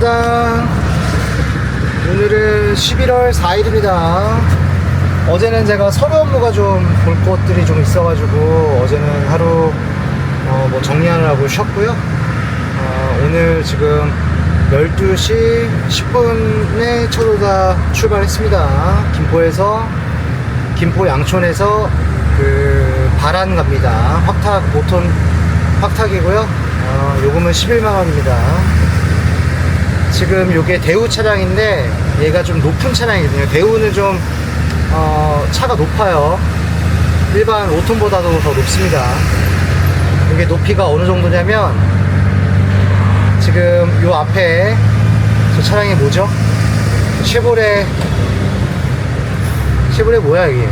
짜잔. 오늘은 11월 4일입니다. 어제는 제가 서류 업무가 좀 볼 것들이 좀 있어가지고 어제는 하루 어, 뭐 정리하느라고 쉬었고요. 어, 오늘 지금 12시 10분에 초도다 출발했습니다. 김포에서 김포 양촌에서 그 바란 갑니다. 확탁 5톤 확탁이고요. 어, 요금은 11만원입니다 지금 요게 대우 차량인데 얘가 좀 높은 차량이거든요. 대우는 좀 어, 차가 높아요. 일반 5톤보다도 더 높습니다. 이게 높이가 어느 정도냐면 지금 요 앞에 저 차량이 뭐죠? 쉐보레 쉐보레 뭐야 이게?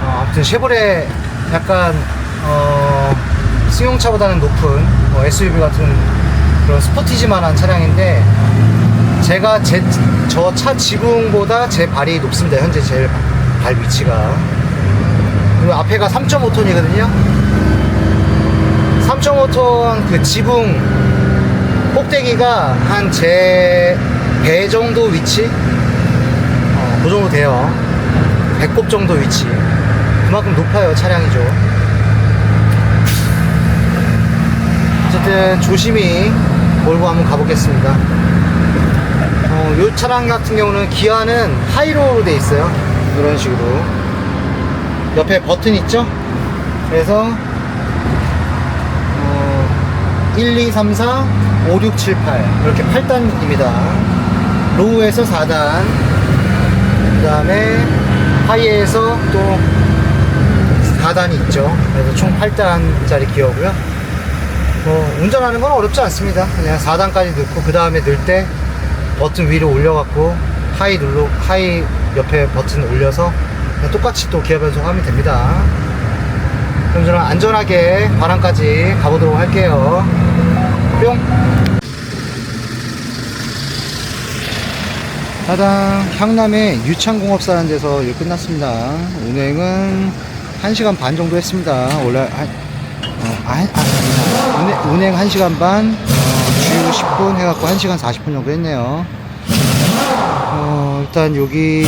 어, 아무튼 쉐보레 약간 어, 승용차보다는 높은 SUV 같은 그런 스포티지만한 차량인데 제가 제 저 차 지붕보다 제 발이 높습니다. 현재 제 발 위치가 그리고 앞에가 3.5톤이거든요. 3.5톤 그 지붕 꼭대기가 한 제 배 정도 위치 어, 그 정도 돼요. 배꼽 정도 위치 그만큼 높아요 차량이죠. 어쨌든 조심히 몰고 한번 가보겠습니다. 어, 이 차량 같은 경우는 기아는 하이로로 돼 있어요. 이런 식으로. 옆에 버튼 있죠? 그래서 어, 1, 2, 3, 4, 5, 6, 7, 8 이렇게 8단입니다. 로우에서 4단 그 다음에 하이에서 또 4단이 있죠. 그래서 총 8단짜리 기어고요. 뭐 운전하는 건 어렵지 않습니다. 그냥 4단까지 넣고 그 다음에 넣을 때 버튼 위로 올려갖고 하이 눌러 하이 옆에 버튼 올려서 똑같이 또 기어 변속하면 됩니다. 그럼 저는 안전하게 바람까지 가보도록 할게요. 뿅. 짜잔 향남의 유창공업사라는 데서 일 끝났습니다. 운행은 1시간 반 정도 했습니다. 원래 한, 어, 아, 아. 운행, 운행 1시간 반, 어, 주유 10분 해갖고 1시간 40분 정도 했네요. 어, 일단 여기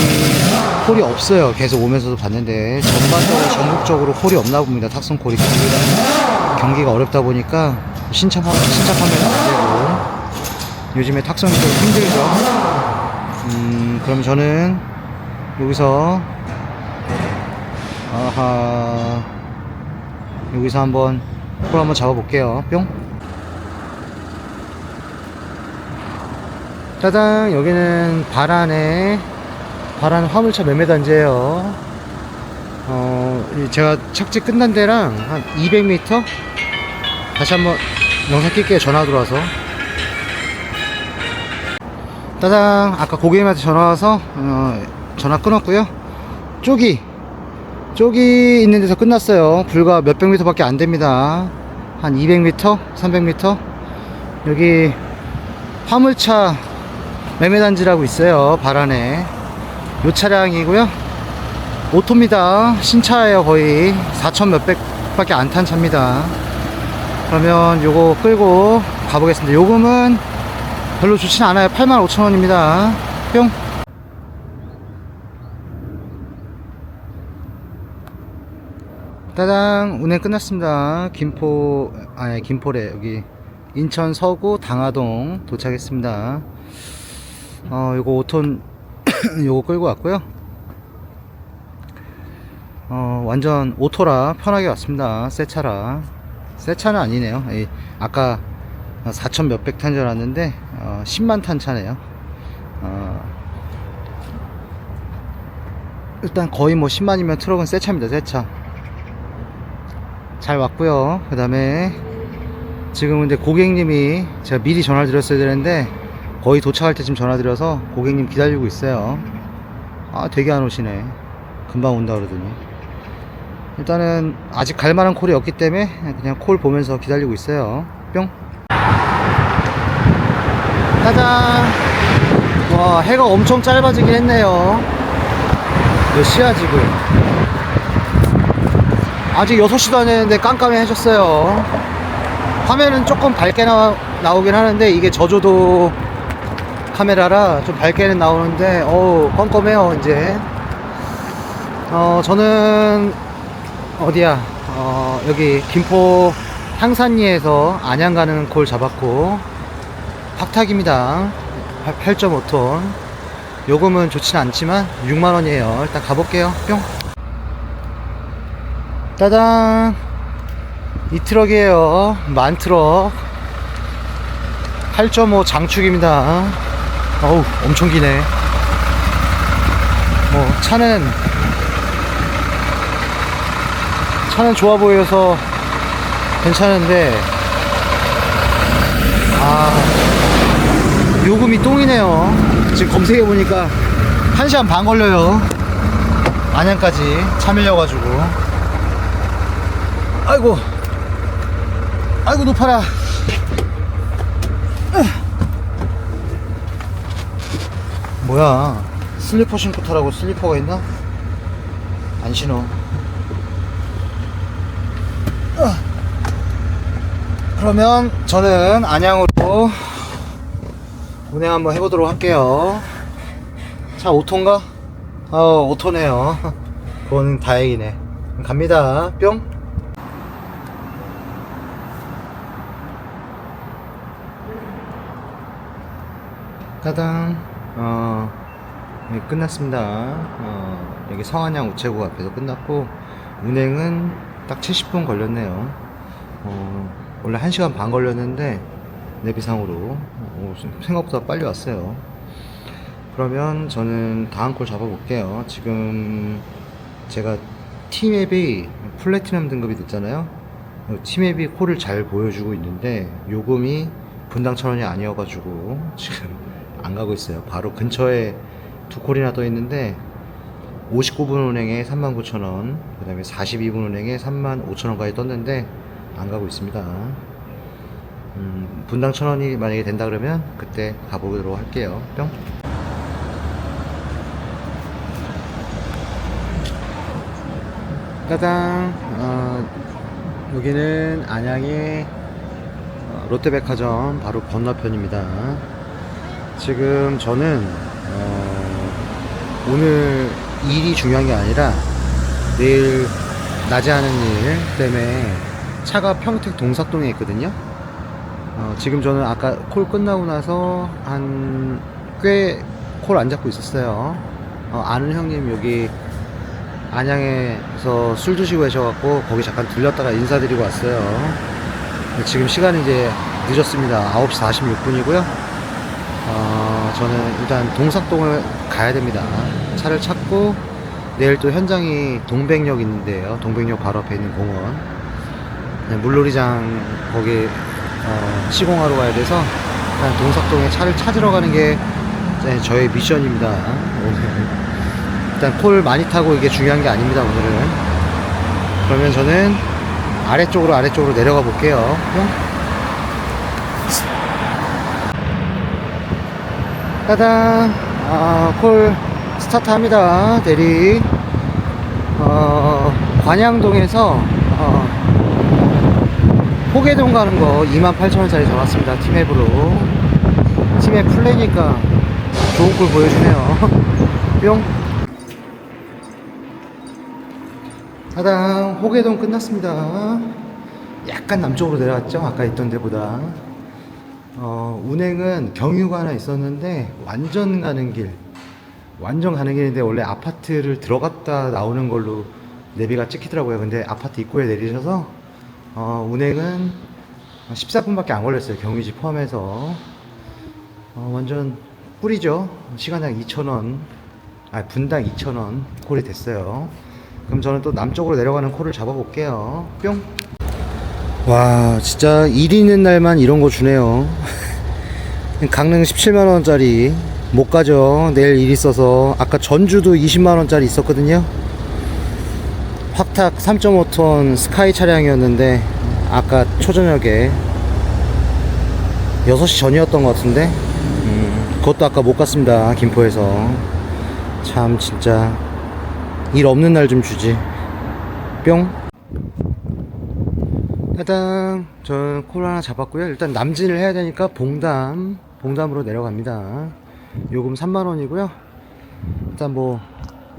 홀이 없어요. 계속 오면서도 봤는데 전반적으로 전국적으로 홀이 없나 봅니다. 탁송 홀이 경기가, 경기가 어렵다 보니까 신청 신청하면 안 되고 요즘에 탁송이 좀 힘들죠. 음, 그럼 저는 여기서 아하 여기서 한번 홀 한번 잡아볼게요. 뿅. 짜잔 여기는 바란의 바란 화물차 매매 단지예요. 어이 제가 착지 끝난 데랑 한 200m 다시 한번 영상 낄게요. 전화 들어와서. 짜잔 아까 고객님한테 전화 와서 어, 전화 끊었고요. 쪽이 쪽이 있는 데서 끝났어요. 불과 몇백 미터 밖에 안 됩니다. 한 200m, 300m. 여기 화물차 매매단지라고 있어요. 바란에. 요 차량이고요. 오토입니다. 신차예요. 거의 4천 몇백 밖에 안 탄 차입니다. 그러면 요거 끌고 가보겠습니다. 요금은 별로 좋진 않아요. 85,000원입니다. 뿅. 따당 운행 끝났습니다. 김포 아니 김포래 여기 인천 서구 당하동 도착했습니다. 어 요거 5톤 요거 끌고 왔고요. 어 완전 오토라 편하게 왔습니다. 새 차라 새 차는 아니네요. 이, 아까 4천 몇백 탄 줄 알았는데 어, 10만 탄 차네요. 어, 일단 거의 뭐 10만이면 트럭은 새 차입니다. 새 차. 잘 왔고요. 그 다음에 지금 근데 고객님이 제가 미리 전화를 드렸어야 되는데 거의 도착할 때쯤 전화 드려서 고객님 기다리고 있어요. 아 되게 안 오시네. 금방 온다 그러더니. 일단은 아직 갈 만한 콜이 없기 때문에 그냥 콜 보면서 기다리고 있어요. 뿅. 짜잔. 와 해가 엄청 짧아지긴 했네요. 몇 시야 지금? 아직 6시도 안 했는데 깜깜해졌어요. 화면은 조금 밝게 나와, 나오긴 하는데 이게 저조도 카메라라 좀 밝게는 나오는데 어우 껌껌해요 이제. 어 저는 어디야? 어 여기 김포 향산리에서 안양 가는 콜 잡았고 박탁입니다. 8.5톤. 요금은 좋진 않지만 6만원이에요. 일단 가볼게요. 뿅 따단 이 트럭이에요. 만트럭. 8.5 장축입니다. 어우 엄청 기네. 뭐 차는 차는 좋아 보여서 괜찮은데 아 요금이 똥이네요. 지금 검색해 보니까 1시간 반 걸려요. 안양까지 차 밀려가지고 아이고. 아이고 높아라. 뭐야? 슬리퍼 신고 타라고 슬리퍼가 있나? 안 신어. 아. 그러면 저는 안양으로 운행 한번 해보도록 할게요. 차 5톤가? 어 5톤네요. 그건 다행이네. 갑니다. 뿅 따당 어 네, 끝났습니다. 어, 여기 성안양 우체국 앞에서 끝났고 운행은 딱 70분 걸렸네요. 어, 원래 1시간 반 걸렸는데 내비상으로 어, 생각보다 빨리 왔어요. 그러면 저는 다음 콜 잡아볼게요. 지금 제가 티맵이 플래티넘 등급이 됐잖아요. 어, 티맵이 콜을 잘 보여주고 있는데 요금이 분당 천 원이 아니어가지고 지금 안 가고 있어요. 바로 근처에 두 콜이나 떠 있는데 59분 운행에 39,000원, 그 다음에 42분 운행에 35,000원까지 떴는데 안 가고 있습니다. 음, 분당 천 원이 만약에 된다 그러면 그때 가보도록 할게요. 뿅. 짜잔. 어, 여기는 안양의 어, 롯데백화점 바로 건너편입니다. 지금 저는 어, 오늘 일이 중요한 게 아니라 내일 낮에 하는 일 때문에 차가 평택 동삭동에 있거든요. 어, 지금 저는 아까 콜 끝나고 나서 한 꽤 콜 안 잡고 있었어요. 어, 아는 형님 여기 안양에서 술 드시고 계셔갖고 거기 잠깐 들렸다가 인사드리고 왔어요. 지금 시간이 이제 늦었습니다. 9시 46분이고요. 어, 저는 일단 동삭동을 가야 됩니다. 차를 찾고 내일 또 현장이 동백역 있는데요. 동백역 바로 앞에 있는 공원. 네, 물놀이장 거기 어, 시공하러 가야 돼서 일단 동삭동에 차를 찾으러 가는 게 저의 미션입니다. 오늘. 일단 콜 많이 타고 이게 중요한 게 아닙니다. 오늘은. 그러면 저는 아래쪽으로 아래쪽으로 내려가 볼게요. 뿅. 따단. 아, 콜 스타트 합니다. 대리. 어, 관양동에서 어, 호계동 가는 거 28,000원짜리 잡았습니다 티맵으로. 티맵 플레이니까 좋은 콜 보여주네요. 뿅. 따단 호계동 끝났습니다. 약간 남쪽으로 내려왔죠? 아까 있던 데보다 어, 운행은 경유가 하나 있었는데 완전 가는 길 완전 가는 길인데 원래 아파트를 들어갔다 나오는 걸로 내비가 찍히더라고요. 근데 아파트 입구에 내리셔서 어, 운행은 14분밖에 안 걸렸어요 경유지 포함해서. 어, 완전 꿀이죠. 시간당 2,000원 아 분당 2,000원 콜이 됐어요. 그럼 저는 또 남쪽으로 내려가는 콜을 잡아볼게요. 뿅 와 진짜 일 있는 날만 이런 거 주네요. 강릉 17만원짜리 못 가죠. 내일 일 있어서. 아까 전주도 20만원짜리 있었거든요. 확탁 3.5톤 스카이 차량이었는데 아까 초저녁에 6시 전이었던 것 같은데? 음, 그것도 아까 못 갔습니다 김포에서. 참 진짜. 일 없는 날 좀 주지. 뿅 일단 저는 콜 하나 잡았고요. 일단 남진을 해야 되니까 봉담 봉담으로 내려갑니다. 요금 3만 원이고요. 일단 뭐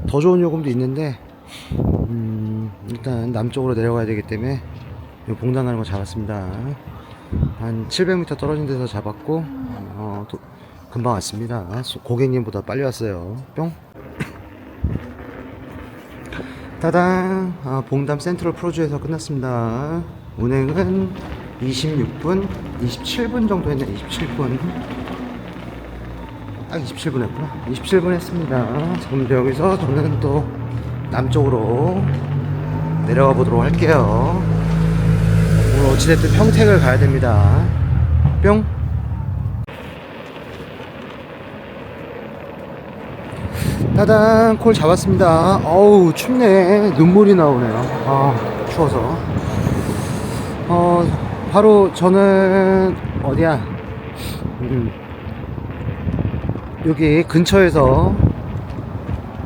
더 좋은 요금도 있는데 음, 일단 남쪽으로 내려가야 되기 때문에 요 봉담 가는 거 잡았습니다. 한 700m 떨어진 데서 잡았고 어, 도- 금방 왔습니다. 소- 고객님보다 빨리 왔어요. 뿅. 따당 아, 봉담 센트럴 프로주에서 끝났습니다 운행은 26분 27분 정도 했네 27분 딱 27분 했구나 27분 했습니다 지금 여기서 저는 또 남쪽으로 내려가 보도록 할게요 오늘 어찌됐든 평택을 가야 됩니다 뿅 따단 콜 잡았습니다. 어우 춥네. 눈물이 나오네요. 아 추워서. 어 바로 저는 어디야? 음, 여기 근처에서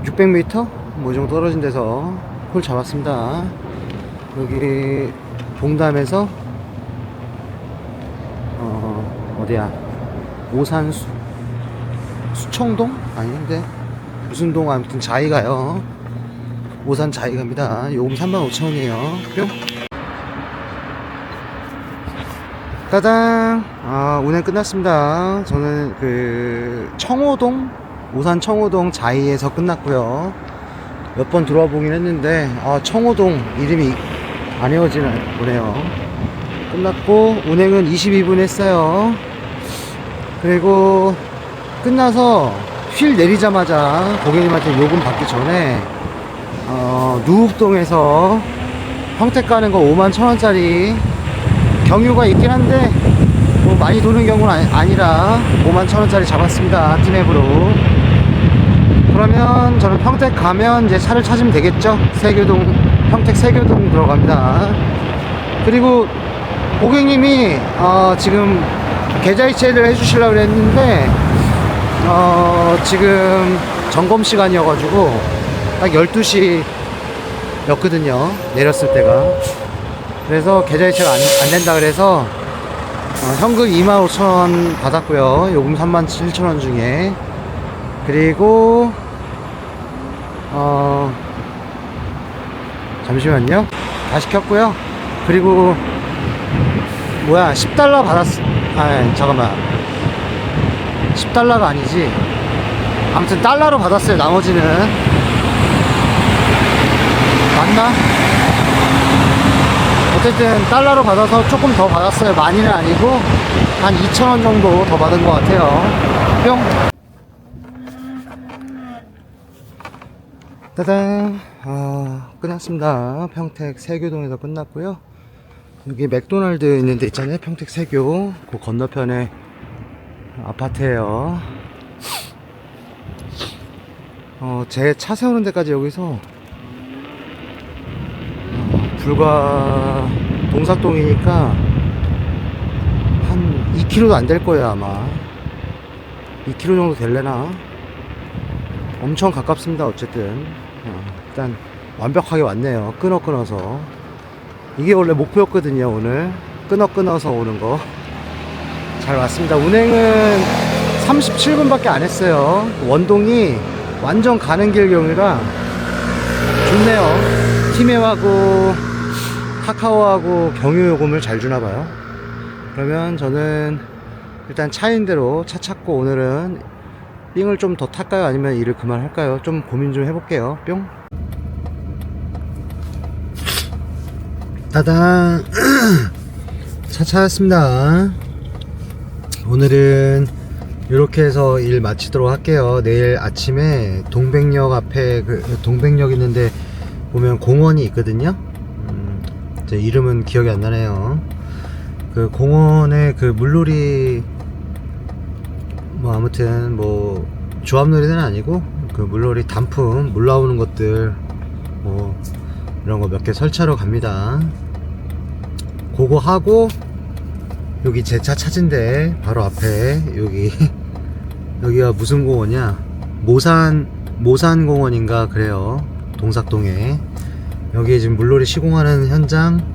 600m 뭐 정도 떨어진 데서 콜 잡았습니다. 여기 봉담에서 어 어디야? 오산 수 수청동? 아닌데? 무슨 동? 아무튼 자이가요. 오산 자이갑니다. 요금 35,000원이에요. 뿅 따당 아 운행 끝났습니다. 저는 그 청호동 오산 청호동 자이에서 끝났고요. 몇 번 들어와 보긴 했는데 아 청호동 이름이 안 외워지나 보네요. 끝났고 운행은 22분 했어요. 그리고 끝나서 휠 내리자마자 고객님한테 요금 받기 전에 어, 누욱동에서 평택 가는 거 5만 천 원짜리 경유가 있긴 한데 뭐 많이 도는 경우는 아니, 아니 라 5만 천 원짜리 잡았습니다 티맵으로 그러면 저는 평택 가면 이제 차를 찾으면 되겠죠 세교동 평택 세교동 들어갑니다 그리고 고객님이 어, 지금 계좌이체를 해주시려고 했는데 어, 지금 점검 시간이어가지고 딱 12시였거든요. 내렸을 때가. 그래서 계좌이체가 안, 안 된다 그래서 어, 현금 25,000원 받았고요. 요금 37,000원 중에. 그리고 어, 잠시만요. 다 시 켰고요. 그리고 뭐야 10달러 받았어. 아 잠깐만. 10달러가 아니지. 아무튼 달러로 받았어요. 나머지는 맞나? 어쨌든 달러로 받아서 조금 더 받았어요. 많이는 아니고 한 2,000원 정도 더 받은 것 같아요. 뿅. 따단. 아, 끝났습니다. 평택 세교동에서 끝났고요. 여기 맥도날드 있는 데 있잖아요. 평택 세교. 그 건너편에 아파트예요. 어, 제 차 세우는 데까지 여기서 어, 불과 동사동이니까 한 2km도 안 될 거예요 아마. 2km 정도 될래나? 엄청 가깝습니다 어쨌든. 어, 일단 완벽하게 왔네요. 끊어 끊어서. 이게 원래 목표였거든요 오늘. 끊어 끊어서 오는 거. 잘 왔습니다. 운행은 37분밖에 안 했어요. 원동이 완전 가는 길 경이라 좋네요. 티메하고 카카오하고 경유 요금을 잘 주나 봐요. 그러면 저는 일단 차인 대로 차 찾고 오늘은 삥을 좀 더 탈까요? 아니면 일을 그만할까요? 좀 고민 좀 해볼게요. 뿅. 따단 차 찾았습니다. 오늘은 이렇게 해서 일 마치도록 할게요. 내일 아침에 동백역 앞에 그 동백역 있는데 보면 공원이 있거든요. 음, 제 이름은 기억이 안 나네요. 그 공원에 그 물놀이 뭐 아무튼 뭐 조합놀이는 아니고 그 물놀이 단품 물 나오는 것들 뭐 이런 거 몇 개 설치하러 갑니다. 그거 하고 여기 제 차 찾은데 바로 앞에 여기 여기가 무슨 공원이야 모산 모산 공원인가 그래요 동삭동에 여기에 지금 물놀이 시공하는 현장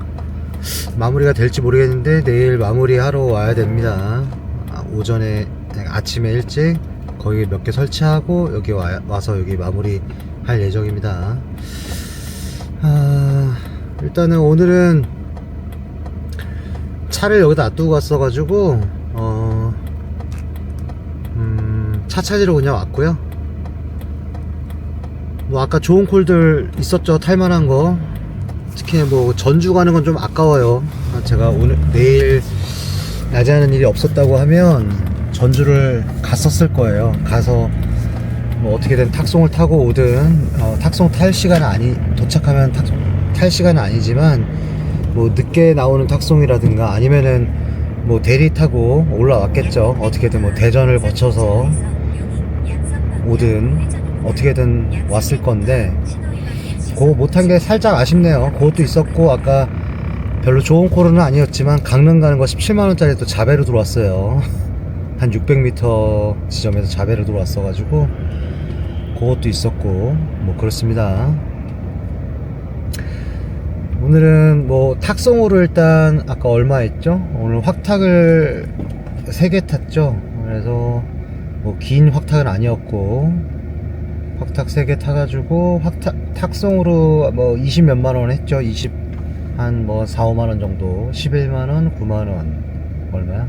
마무리가 될지 모르겠는데 내일 마무리하러 와야 됩니다. 아, 오전에 아침에 일찍 거기 몇 개 설치하고 여기 와, 와서 여기 마무리 할 예정입니다. 아, 일단은 오늘은 차를 여기다 놔두고 갔어가지고 어, 음, 차 찾으러 그냥 왔고요. 뭐 아까 좋은 콜들 있었죠? 탈만한 거. 특히 뭐 전주 가는 건 좀 아까워요. 아, 제가 오늘 내일 낮에 하는 일이 없었다고 하면 전주를 갔었을 거예요. 가서 뭐 어떻게든 탁송을 타고 오든 어, 탁송 탈 시간은 아니 도착하면 탁, 탈 시간은 아니지만 뭐 늦게 나오는 탁송이라든가 아니면은 뭐 대리 타고 올라왔겠죠. 어떻게든 뭐 대전을 거쳐서 오든 어떻게든 왔을 건데 그거 못한 게 살짝 아쉽네요. 그것도 있었고 아까 별로 좋은 코로는 아니었지만 강릉 가는 거 17만원짜리 또 자배로 들어왔어요. 한 600m 지점에서 자배로 들어왔어 가지고 그것도 있었고 뭐 그렇습니다. 오늘은 뭐 탁송으로 일단 아까 얼마 했죠? 오늘 확탁을 3개 탔죠? 그래서 뭐 긴 확탁은 아니었고 확탁 3개 타가지고 확탁 탁송으로 뭐 20 몇만 원 했죠. 20 한 뭐 4, 5만 원 정도. 11만 원 9만 원 얼마야?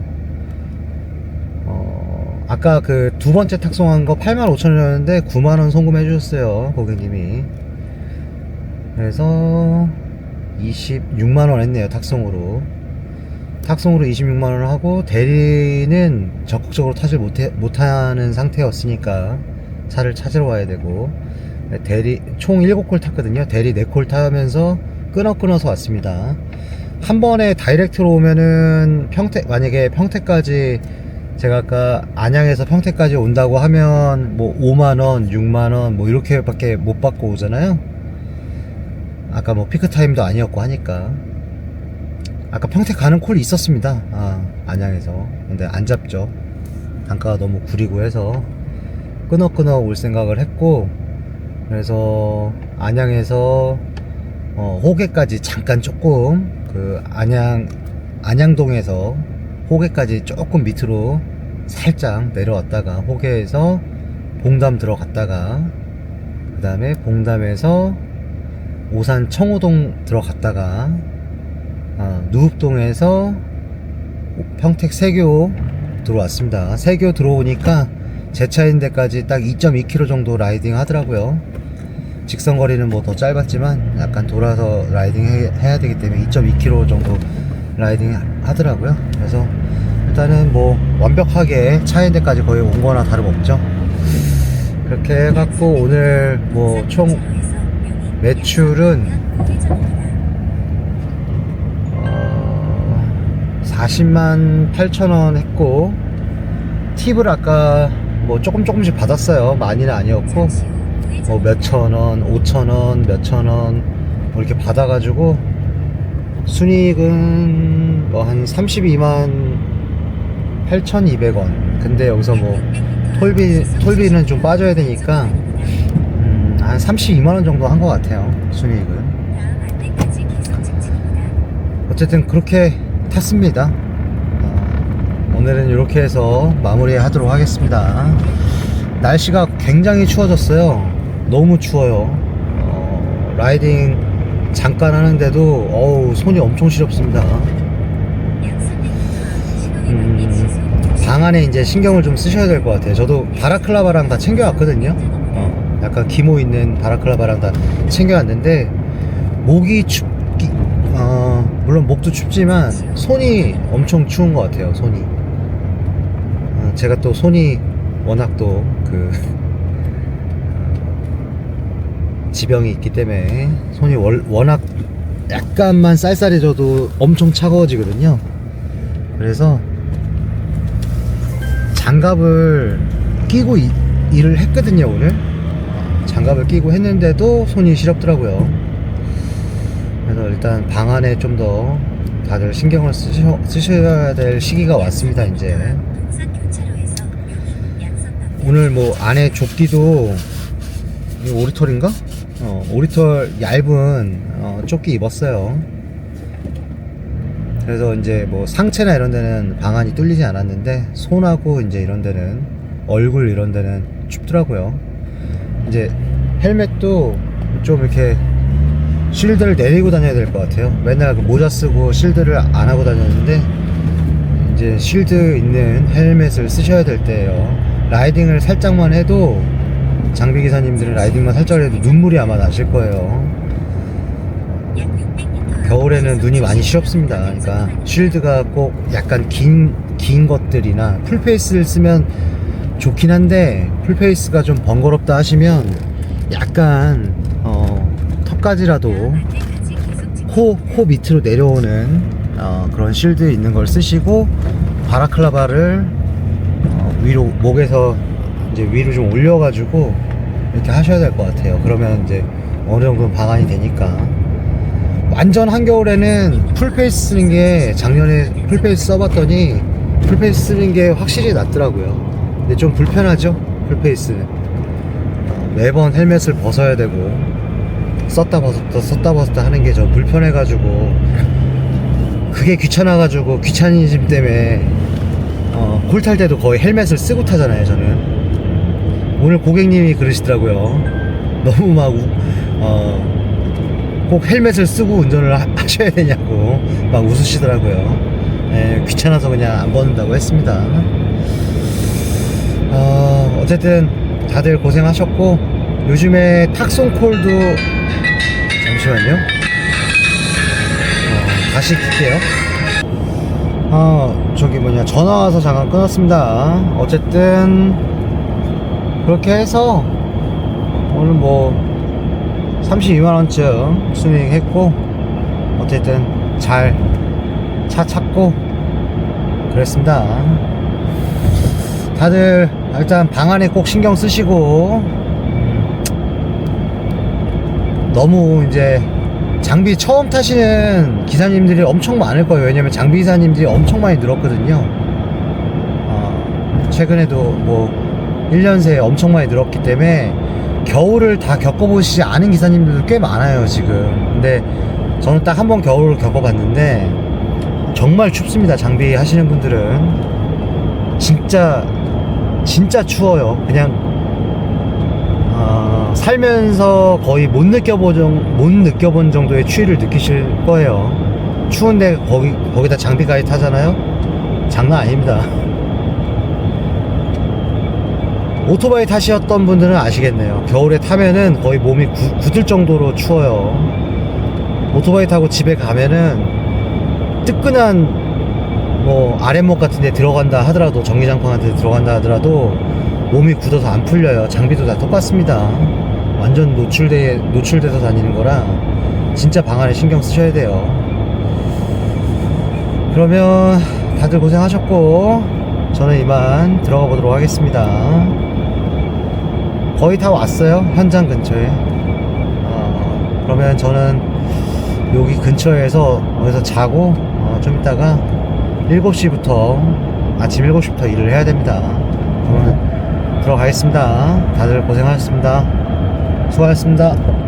어 아까 그 두 번째 탁송한 거 8만 5천 원이었는데 9만 원 송금해 주셨어요 고객님이. 그래서 26만 원 했네요 탁송으로. 탁송으로 26만 원을 하고 대리는 적극적으로 타질 못해, 못하는 상태였으니까 차를 찾으러 와야 되고 대리 총 7콜 탔거든요. 대리 4콜 타면서 끊어 끊어서 왔습니다. 한 번에 다이렉트로 오면은 평택 만약에 평택까지 제가 아까 안양에서 평택까지 온다고 하면 뭐 5만원 6만원 뭐 이렇게 밖에 못 받고 오잖아요. 아까 뭐 피크타임도 아니었고 하니까. 아까 평택 가는 콜이 있었습니다. 아 안양에서. 근데 안 잡죠. 단가가 너무 구리고 해서 끊어 끊어 올 생각을 했고 그래서 안양에서 어, 호계까지 잠깐 조금 그 안양 안양동에서 호계까지 조금 밑으로 살짝 내려왔다가 호계에서 봉담 들어갔다가 그 다음에 봉담에서 오산 청호동 들어갔다가 어, 누읍동에서 평택 세교 들어왔습니다. 세교 들어오니까 제 차인 데까지 딱 2.2km 정도 라이딩 하더라고요. 직선 거리는 뭐 더 짧았지만 약간 돌아서 라이딩 해, 해야 되기 때문에 2.2km 정도 라이딩 하더라고요. 그래서 일단은 뭐 완벽하게 차인 데까지 거의 온 거나 다름없죠. 그렇게 해갖고 오늘 뭐 총 매출은 어 40만 8천 원 했고 팁을 아까 뭐 조금 조금씩 받았어요. 많이는 아니었고 뭐 몇천 원, 오천 원, 몇천 원, 뭐 이렇게 받아가지고 순이익은 뭐 한 32만 8,200원. 근데 여기서 뭐 톨비, 톨비는 좀 빠져야 되니까 음, 한 32만 원 정도 한 것 같아요. 순이익은. 어쨌든 그렇게 탔습니다. 어, 오늘은 이렇게 해서 마무리 하도록 하겠습니다. 날씨가 굉장히 추워졌어요. 너무 추워요. 어, 라이딩 잠깐 하는데도 어우 손이 엄청 시렵습니다. 음, 방 안에 이제 신경을 좀 쓰셔야 될 것 같아요. 저도 바라클라바랑 다 챙겨왔거든요. 어, 약간 기모 있는 바라클라바랑 다 챙겨왔는데 목이 춥기 어, 물론 목도 춥지만 손이 엄청 추운 것 같아요. 손이 어, 제가 또 손이 워낙 또 그 지병이 있기 때문에 손이 월, 워낙 약간만 쌀쌀해져도 엄청 차가워지거든요. 그래서 장갑을 끼고 이- 일을 했거든요 오늘. 장갑을 끼고 했는데도 손이 시렵더라고요. 그래서 일단 방 안에 좀 더 다들 신경을 쓰셔, 쓰셔야 될 시기가 왔습니다 이제. 오늘 뭐 안에 조끼도 이 오리털인가? 어, 오리털 얇은 어, 조끼 입었어요. 그래서 이제 뭐 상체나 이런 데는 방안이 뚫리지 않았는데 손하고 이제 이런 데는 얼굴 이런 데는 춥더라고요. 이제 헬멧도 좀 이렇게 실드를 내리고 다녀야 될 것 같아요. 맨날 그 모자 쓰고 실드를 안 하고 다녔는데 이제 실드 있는 헬멧을 쓰셔야 될 때예요. 라이딩을 살짝만 해도 장비 기사님들은 라이딩만 살짝 해도 눈물이 아마 나실 거예요. 겨울에는 눈이 많이 시렵습니다. 그러니까 쉴드가 꼭 약간 긴, 긴 것들이나 풀페이스를 쓰면 좋긴 한데 풀페이스가 좀 번거롭다 하시면 약간 어, 턱까지라도 코, 코 밑으로 내려오는 어, 그런 실드 있는 걸 쓰시고 바라클라바를 어, 위로 목에서 이제 위로 좀 올려가지고 이렇게 하셔야 될 것 같아요. 그러면 이제 어느 정도 방안이 되니까. 완전 한겨울에는 풀페이스 쓰는 게 작년에 풀페이스 써봤더니 풀페이스 쓰는 게 확실히 낫더라고요. 근데 좀 불편하죠? 풀페이스는. 어, 매번 헬멧을 벗어야 되고 썼다 벗었다 썼다 벗었다 하는 게 좀 불편해가지고 그게 귀찮아가지고 귀차니즘 때문에 어, 콜탈 때도 거의 헬멧을 쓰고 타잖아요 저는. 오늘 고객님이 그러시더라고요. 너무 막 우- 어, 꼭 헬멧을 쓰고 운전을 하, 하셔야 되냐고 막 웃으시더라고요. 예, 귀찮아서 그냥 안 벗는다고 했습니다. 어, 어쨌든 다들 고생하셨고 요즘에 탁송콜도 잠시만요. 어, 다시 킬게요 어 저기 뭐냐 전화 와서 잠깐 끊었습니다. 어쨌든 그렇게 해서 오늘 뭐 32만원쯤 수익했고 어쨌든 잘 차 찾고 그랬습니다. 다들 일단 방안에 꼭 신경 쓰시고 너무 이제 장비 처음 타시는 기사님들이 엄청 많을 거예요. 왜냐면 장비 기사님들이 엄청 많이 늘었거든요. 어, 최근에도 뭐 1년 새에 엄청 많이 늘었기 때문에 겨울을 다 겪어보시지 않은 기사님들도 꽤 많아요, 지금. 근데 저는 딱 한 번 겨울을 겪어봤는데 정말 춥습니다, 장비 하시는 분들은. 진짜, 진짜 추워요. 그냥 어, 살면서 거의 못 느껴본, 정- 못 느껴본 정도의 추위를 느끼실 거예요. 추운데 거기, 거기다 장비까지 타잖아요? 장난 아닙니다. 오토바이 타시었던 분들은 아시겠네요. 겨울에 타면은 거의 몸이 구- 굳을 정도로 추워요. 오토바이 타고 집에 가면은 뜨끈한 뭐 아랫목 같은 데 들어간다 하더라도 전기장판 같은 데 들어간다 하더라도 몸이 굳어서 안 풀려요 장비도 다 똑같습니다 완전 노출돼 노출돼서 다니는 거라 진짜 방 안에 신경 쓰셔야 돼요 그러면 다들 고생하셨고 저는 이만 들어가 보도록 하겠습니다 거의 다 왔어요 현장 근처에 어, 그러면 저는 여기 근처에서 어디서 자고 어, 좀 이따가 7시부터 아침 7시부터 일을 해야 됩니다. 그러면 들어가겠습니다. 다들 고생하셨습니다. 수고하셨습니다.